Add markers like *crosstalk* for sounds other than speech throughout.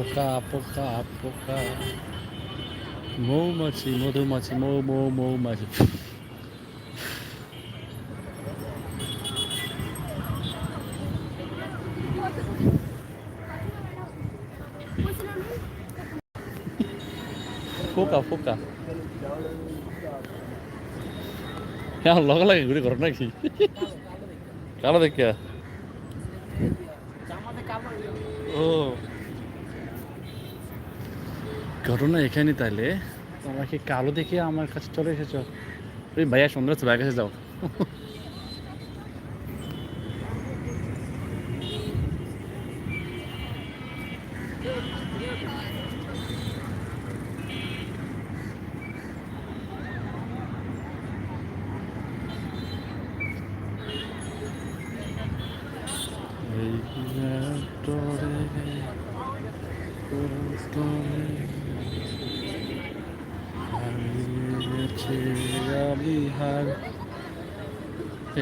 পোকা পোকা পোকা মৌমাছি মধুমাছি মৌ মৌ মৌমাছি পোকা পোকা হ্যাঁ লগে লাগে ঘুরে করো নাকি কালো দেখে ও ঘটনা এখানে তাহলে। তোমরা কি কালো দেখে আমার কাছে চলে এসেছ? ভাইয়া, সুন্দর আছে, ভাইয়ের কাছে যাও।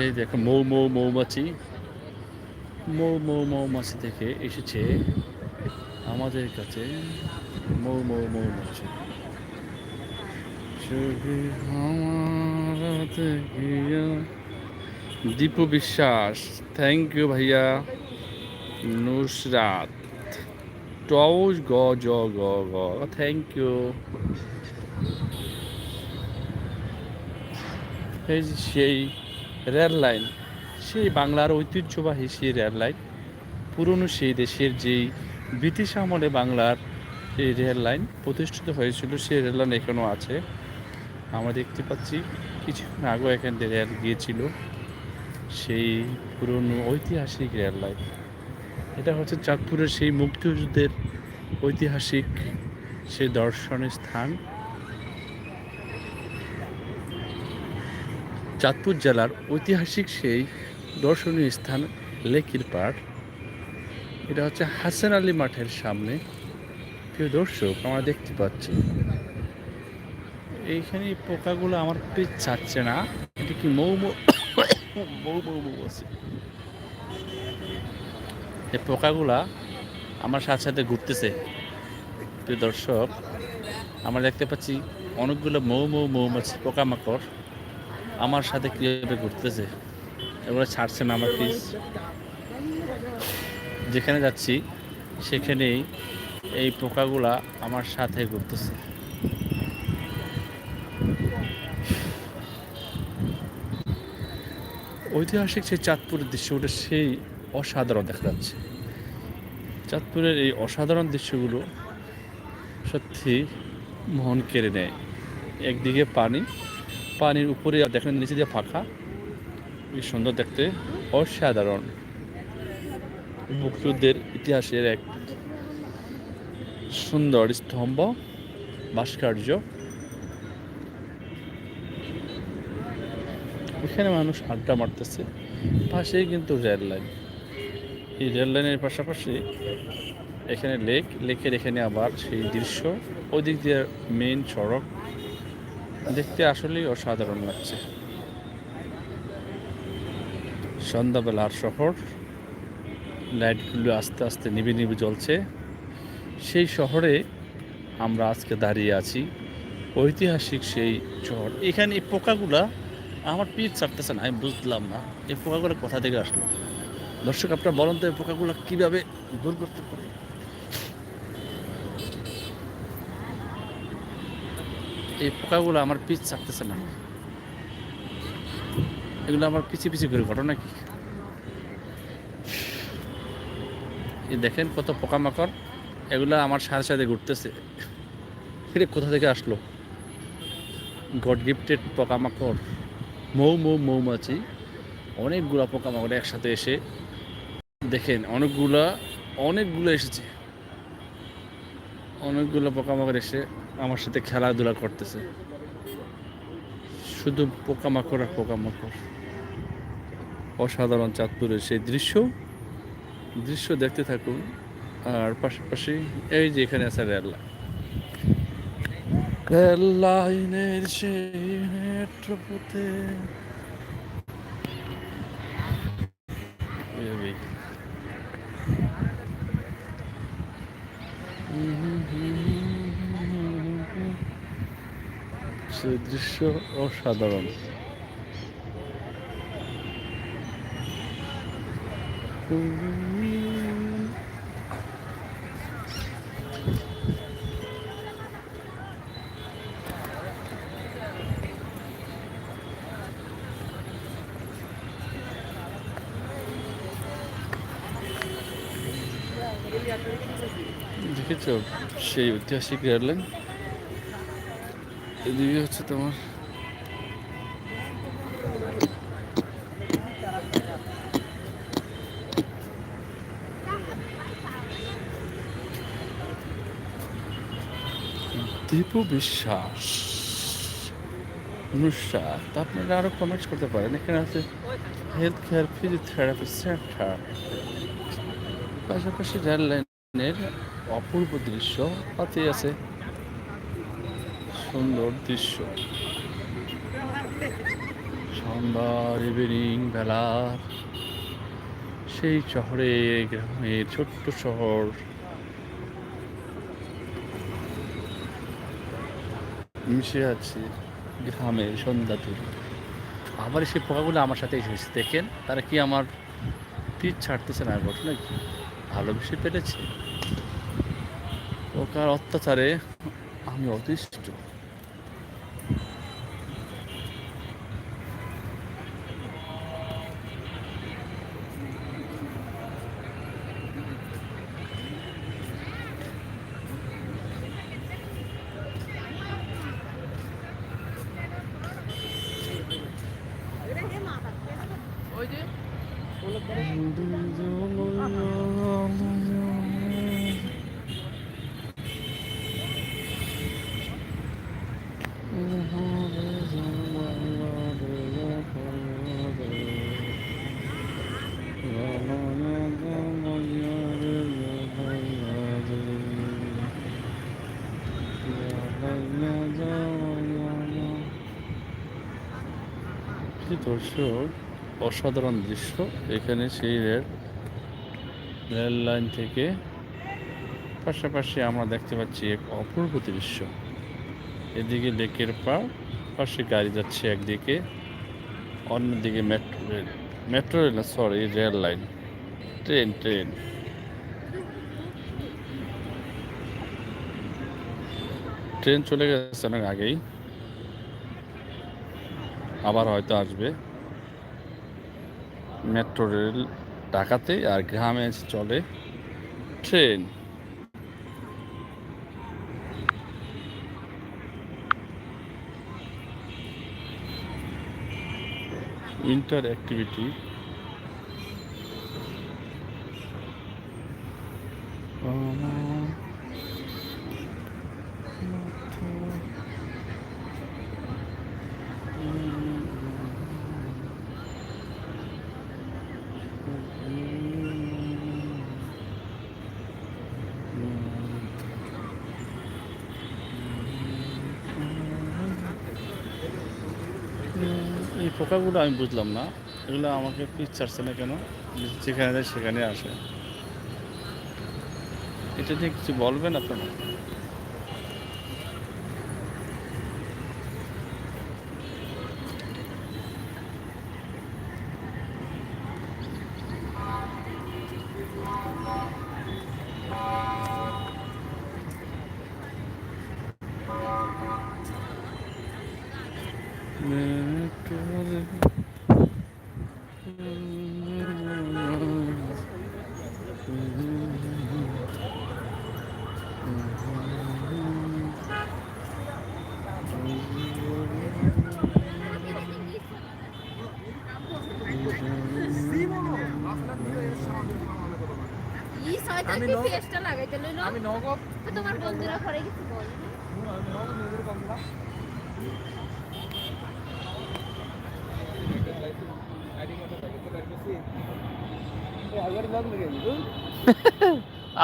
এই দেখো, মৌ মৌ, মৌমাছি। মৌ মৌ, মৌমাছি থেকে এসেছে আমাদের কাছে মৌ মৌ, মৌমাছি। দীপু বিশ্বাস থ্যাংক ইউ ভাইয়া। নুসরাত টউজ গ, জ, গ গ থ্যাংক ইউ সেই রেল লাইন, সেই বাংলার ঐতিহ্যবাহী সেই রেল লাইন, পুরনো সেই দেশের যেই ব্রিটিশ আমলে বাংলার এই রেল লাইন প্রতিষ্ঠিত হয়েছিল, সেই রেল লাইন এখনও আছে। আমরা দেখতে পাচ্ছি কিছুক্ষণ আগেও এখান থেকে রেল গিয়েছিল, সেই পুরনো ঐতিহাসিক রেল লাইন। এটা হচ্ছে চাঁদপুরের সেই মুক্তিযুদ্ধের ঐতিহাসিক সেই দর্শনের স্থান। চাঁদপুর জেলার ঐতিহাসিক সেই দর্শনীয় স্থান লেকির পাড়। এটা হচ্ছে হাসান আলী মাঠের সামনে। প্রিয় দর্শক, আমরা দেখতে পাচ্ছি। এইখানে পোকাগুলো আমার পেট ছাড়ছে না। এটা কি মৌ *coughs* মৌ মৌ মৌ আছে। এই পোকাগুলা আমার সাথে সাথে ঘুরতেছে। প্রিয় দর্শক, আমরা দেখতে পাচ্ছি অনেকগুলো মৌ মৌ মৌমাছি পোকামাকড়। আমার সাথে কীভাবে ঘুরতেছে এগুলো ছাড়ছে না আমার পিস যেখানে যাচ্ছি, সেখানেই এই পোকাগুলা আমার সাথে ঘুরতেছে। ঐতিহাসিক সেই চাঁদপুরের দৃশ্য, ওটা সেই অসাধারণ দেখা যাচ্ছে। চাঁদপুরের এই অসাধারণ দৃশ্যগুলো সত্যি মন কেড়ে নেয়। একদিকে পানি পানির উপরে দেখেন নিচে দিয়ে ফাঁকা। খুবই সুন্দর দেখতে। অসাধারণ। মুক্তিযুদ্ধের ইতিহাসের এক সুন্দর স্তম্ভ, ভাস্কর্য। এখানে মানুষ আড্ডা মারতেছে। পাশেই কিন্তু রেল লাইন। এই রেল লাইনের পাশাপাশি এখানে লেক, লেকের এখানে আবার সেই দৃশ্য। ওই দিক দিয়ে মেন সড়ক। দেখতে আসলেই অসাধারণ লাগছে। সন্ধ্যাবেলার শহর লাইটগুলো আস্তে আস্তে নিভে নিভে জ্বলছে। সেই শহরে আমরা আজকে দাঁড়িয়ে আছি। ঐতিহাসিক সেই শহর এখানে এই পোকাগুলা আমার পিঠ ছাড়তেছে না, আমি বুঝলাম না। এই পোকাগুলো কোথা থেকে আসলো? দর্শক, আপনারা বলেন তো এই পোকাগুলো কীভাবে দূর করতে পারে? এই পোকাগুলো আমার পিচ ছাড়তেছে না। এগুলো আমার পিছিয়ে পিছিয়ে ঘুরে ঘটনা কি দেখেন কত পোকামাকড়, এগুলো আমার সাথে সাথে ঘুরতেছে। এটা কোথা থেকে আসলো? গড গিফটেড পোকামাকড়। মৌ মৌ, মৌমাছি। অনেকগুলো পোকামাকড় একসাথে এসে, দেখেন অনেকগুলা, অনেকগুলো এসেছে। অনেকগুলো পোকামাকড় এসে আমার সাথে খেলাধুলা করতেছে। শুধু পোকামাকড় আর পোকামাকড়। অসাধারণ চাঁদপুরের সেই দৃশ্য। দৃশ্য দেখতে থাকুন। আর পাশাপাশি এই যে এখানে আছে রেল রেল লাইনের সেই মেট্রো পথে এই সে দৃশ্য অসাধারণ। দেখেছ? সেই ঐতিহাসিক রেললাইন এদিকে হচ্ছে তোমার। দীপু বিশ্বাস। তা আপনারা আরও কমেন্টস করতে পারেন। এখানে আছে হেলথ কেয়ার ফিজিওথেরাপি সেন্টার পাশাপাশি রেল লাইনের অপূর্ব দৃশ্য, তাতেই আছে সুন্দর দৃশ্য। সুন্দর ইভিনিং বেলা। সেই শহরে গ্রামের ছোট্ট শহর। মিশে আছে গ্রামের সন্ধ্যা তুলি। আবার সেই পোকাগুলো আমার সাথে এসেছে, দেখেন। তারা কি আমার তীর ছাড়তেছে না ঘটনা কি ভালোবেসে পেরেছে পোকার অত্যাচারে আমি অতিষ্ঠ অসাধারণ দৃশ্য। এখানে সেই রেল রেল লাইন থেকে পাশাপাশি আমরা দেখতে পাচ্ছি এক অপূর্ব দৃশ্য। এদিকে লেকের পার পাশে গাড়ি যাচ্ছে একদিকে, অন্যদিকে মেট্রো রেল। মেট্রো রেল না sorry rail line. Train train. Train চলে গেছে অনেক আগেই। আবার হয়তো আসবে। মেট্রো রেল ঢাকাতে আর গ্রামে চলে ট্রেন। উইন্টার অ্যাক্টিভিটি এই পোকাগুলো আমি বুঝলাম না। এগুলো আমাকে পিস ছাড়ছে না কেন? যেখানে যায় সেখানে আসে। এটা নিয়ে কিছু বলবেন আপনারা? আমি নগদ তোমার বন্ধুরা ঘরে কিছু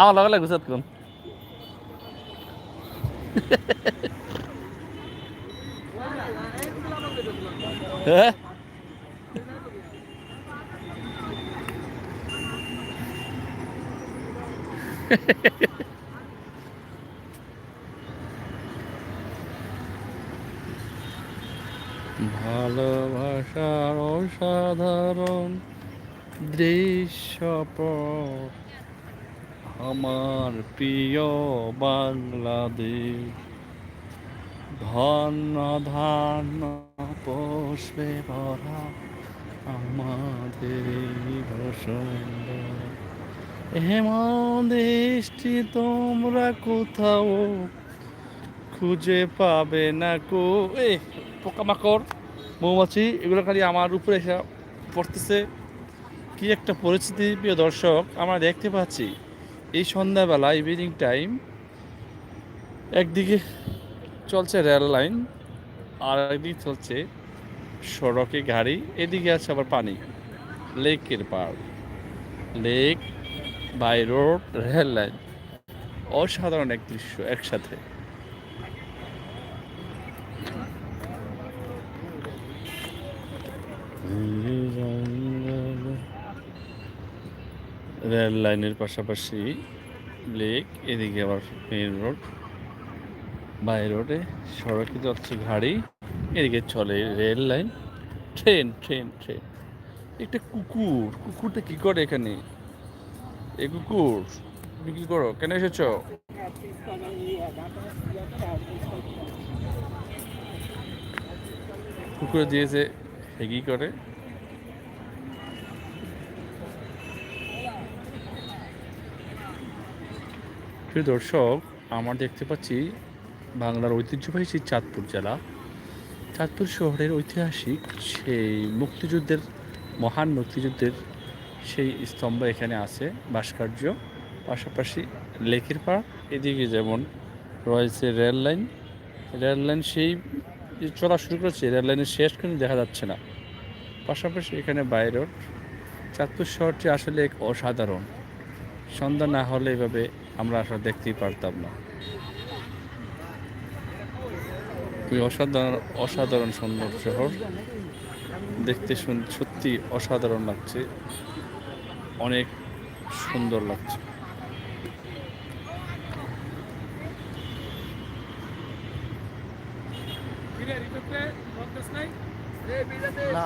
আমার লগে গুছাত কোন? হ্যাঁ? ভালোবাসার অসাধারণ দৃশ্যপট। আমার প্রিয় বাংলাদেশ। ধন্য, ধান্য পুষ্পে ভরা আমাদের বসুন্ধরা। হেমন দৃষ্টি তোমরা কোথাও খুঁজে পাবে না কো? এ, পোকামাকড়, মৌমাছি, এগুলো খালি আমার উপরে এসে পড়তেছে। কি একটা পরিস্থিতি, প্রিয় দর্শক, আমরা দেখতে পাচ্ছি। এই সন্ধ্যাবেলা ইভিনিং টাইম একদিকে চলছে রেল লাইন আর একদিকে চলছে সড়কে গাড়ি, এদিকে আছে আবার পানি। লেকের পাড় lake by road rail line অসাধারণ এক দৃশ্য একসাথে। রেল লাইনের পাশাপাশি লেক, এদিকে আবার মেইন রোড বাই রোডে সড়কে যাচ্ছে গাড়ি এদিকে চলে rail line, train train train. একটা কুকুর, কুকুরটা কি করে এখানে? এ কুকুর, তুমি কি করো? কেন এসেছ? কুকুর দিয়েছে হেগি করে প্রিয় দর্শক, আমরা দেখতে পাচ্ছি বাংলার ঐতিহ্যবাহী সেই চাঁদপুর জেলা। চাঁদপুর শহরের ঐতিহাসিক সেই মুক্তিযুদ্ধের, মহান মুক্তিযুদ্ধের সেই স্তম্ভ এখানে আছে, ভাস্কর্য। পাশাপাশি লেকের পাড়, এদিকে যেমন রয়েছে রেল লাইন। রেল লাইন সেই চলা শুরু করেছে, রেল লাইনের শেষ কিন্তু দেখা যাচ্ছে না। পাশাপাশি এখানে বাইরের চাঁদপুর শহরটি আসলে এক অসাধারণ। সন্ধ্যা না হলে এভাবে আমরা আসলে দেখতেই পারতাম না। খুবই অসাধারণ অসাধারণ সুন্দর শহর। দেখতে শুন- সত্যি অসাধারণ লাগছে। অনেক সুন্দর লাগছে। না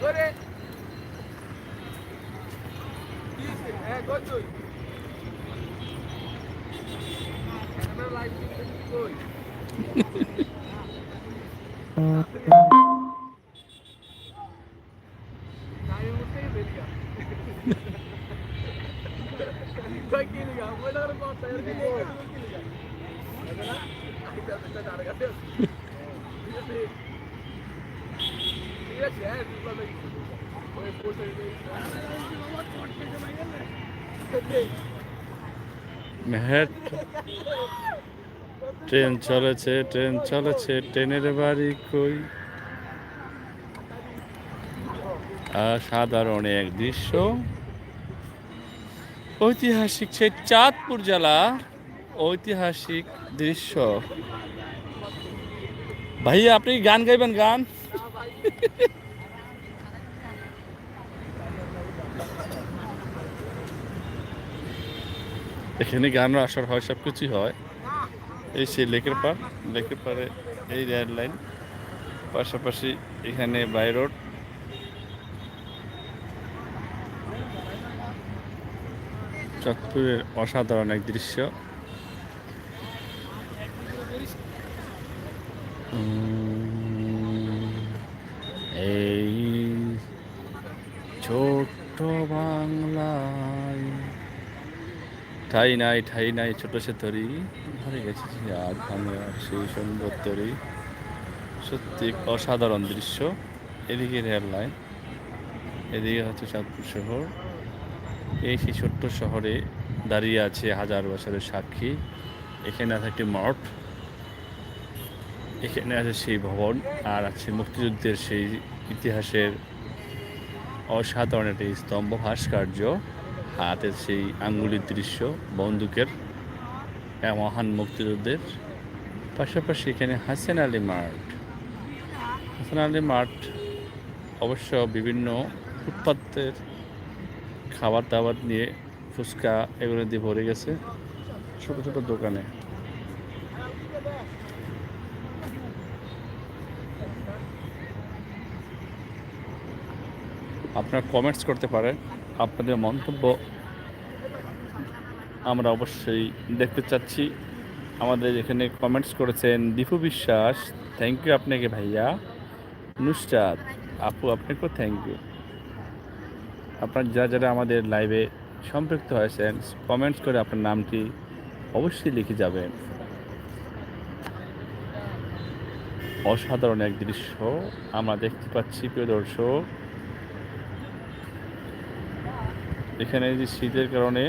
করে কি হ্যাঁ কই তুই আমরা লাইভ কই টাইম উঠে বেরিয়া কই কি লিগা ওই ধরে কথা এর কি কই কি লিগা না এটা তো তার কাছে ঠিক আছে ঠিক আছে হ্যাঁ তুই বল ওই পোস্টার মেহের ট্রেন চলেছে ট্রেন চলেছে, ট্রেনের বাড়ি কই? সাধারণ এক দৃশ্য। ঐতিহাসিক সেই চাঁদপুর জেলা ঐতিহাসিক দৃশ্য। ভাইয়া, আপনি গান গাইবেন, গান? এখানে গান আসার হয় সব কিছুই হয়। এই সেই লেকের পাড়, লেকের পাড়ে এই রেল লাইন। পাশাপাশি এখানে বাই রোড। চাঁদপুরের অসাধারণ এক দৃশ্য। ঠাই নাই ঠাই নাই, ছোট সে তরি। ধরে গেছে আর ভাঙে সেই সুন্দর তরি। সত্যি অসাধারণ দৃশ্য। এদিকে রেল লাইন, এদিকে হচ্ছে চাঁদপুর শহর। এই সেই ছোট্ট শহরে দাঁড়িয়ে আছে হাজার বছরের সাক্ষী। এখানে আছে একটি মঠ। এখানে আছে সেই ভবন আর আছে মুক্তিযুদ্ধের সেই ইতিহাসের অসাধারণ একটি স্তম্ভ ভাস্কর্য। হাতের সেই আঙ্গুলির দৃশ্য, বন্দুকের মহান মুক্তিযুদ্ধের। পাশাপাশি এখানে হাসান আলী মাঠ। হাসান আলী মাঠ অবশ্য বিভিন্ন ফুটপাতের খাবার দাবার নিয়ে ফুচকা এগুলো দিয়ে ভরে গেছে ছোট ছোট দোকানে। আপনারা কমেন্টস করতে পারেন। আপনাদের মন্তব্য আমরা অবশ্যই দেখতে চাচ্ছি। আমাদের এখানে কমেন্টস করেছেন দীপু বিশ্বাস থ্যাংক ইউ আপনাকে ভাইয়া। নুসরাত, আপু, আপনাকেও থ্যাংক ইউ আপনার যারা যারা আমাদের লাইভে সম্পৃক্ত হয়েছেন কমেন্টস করে আপনার নামটি অবশ্যই লিখে যাবেন। অসাধারণ এক দৃশ্য আমরা দেখতে পাচ্ছি, প্রিয় দর্শক। এখানে যে শীতের কারণে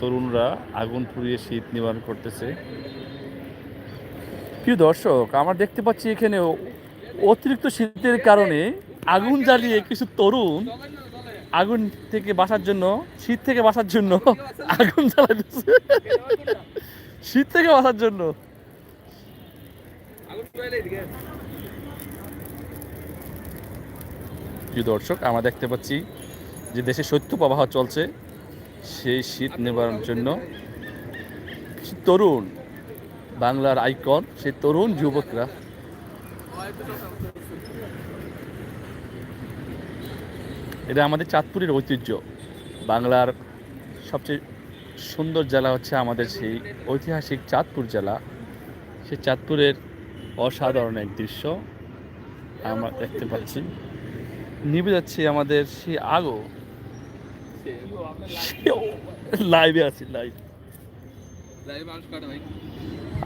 তরুণরা আগুন পুড়িয়ে শীত নিবারণ করতেছে। প্রিয় দর্শক, আমার দেখতে পাচ্ছি এখানে অতিরিক্ত শীতের কারণে আগুন জ্বালিয়ে কিছু তরুণ আগুন থেকে বাঁচার জন্য, শীত থেকে বাঁচার জন্য *laughs* আগুন জ্বালাইতেছে শীত থেকে বাঁচার জন্য। প্রিয় দর্শক, আমরা দেখতে পাচ্ছি যে দেশে শৈত্য প্রবাহ চলছে, সেই শীত নিবারণের জন্য তরুণ বাংলার আইকন সেই তরুণ যুবকরা এটা আমাদের চাঁদপুরের ঐতিহ্য। বাংলার সবচেয়ে সুন্দর জেলা হচ্ছে আমাদের সেই ঐতিহাসিক চাঁদপুর জেলা। সেই চাঁদপুরের অসাধারণ এক দৃশ্য আমরা দেখতে পাচ্ছি। নিভে যাচ্ছে আমাদের সেই আগো লাইভে আছি লাইভ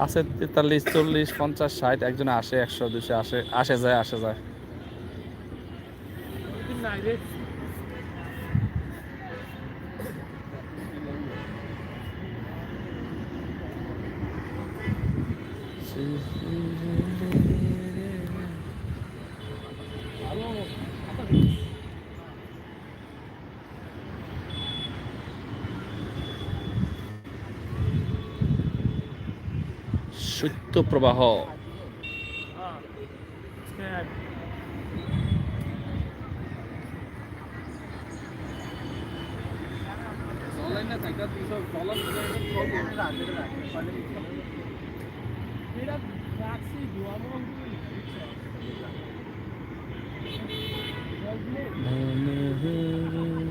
আছে তেতাল্লিশ চল্লিশ পঞ্চাশ ষাট একজনে আসে একশো দুশো আসে আসে যায় আসে যায়। শৈত্য প্রবাহ অনলাইন না থাকা তুই সব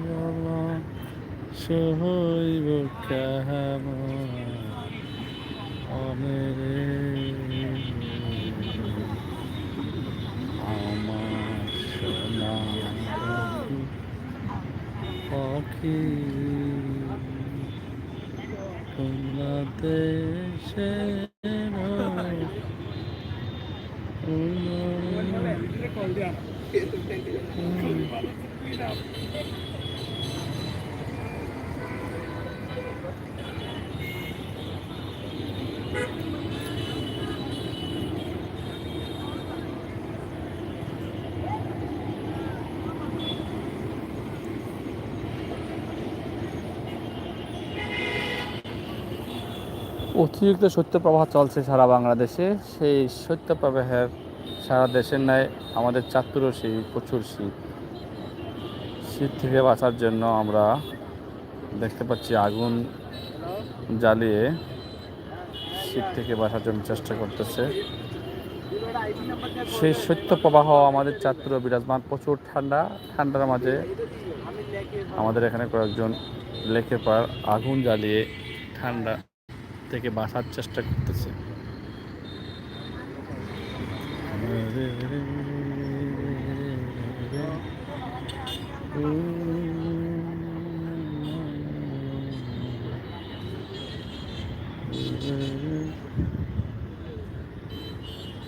ডলার সহৈব কাহাম অনেরে আমার সোনা পাখি তোমরা দেশে অতিরিক্ত শৈত্যপ্রবাহ চলছে সারা বাংলাদেশে। সেই শৈত্যপ্রবাহের সারা দেশের ন্যায় আমাদের চাঁদপুরও সেই প্রচুর শীত। শীত থেকে বাঁচার জন্য আমরা দেখতে পাচ্ছি আগুন জ্বালিয়ে শীত থেকে বাঁচার জন্য চেষ্টা করতেছে। সেই শৈত্যপ্রবাহ আমাদের চাঁদপুরে বিরাজমান। প্রচুর ঠান্ডা, ঠান্ডার মাঝে আমাদের এখানে কয়েকজন লেকের পার আগুন জ্বালিয়ে ঠান্ডা থেকে বাঁচার চেষ্টা করতেছে।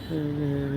সুখের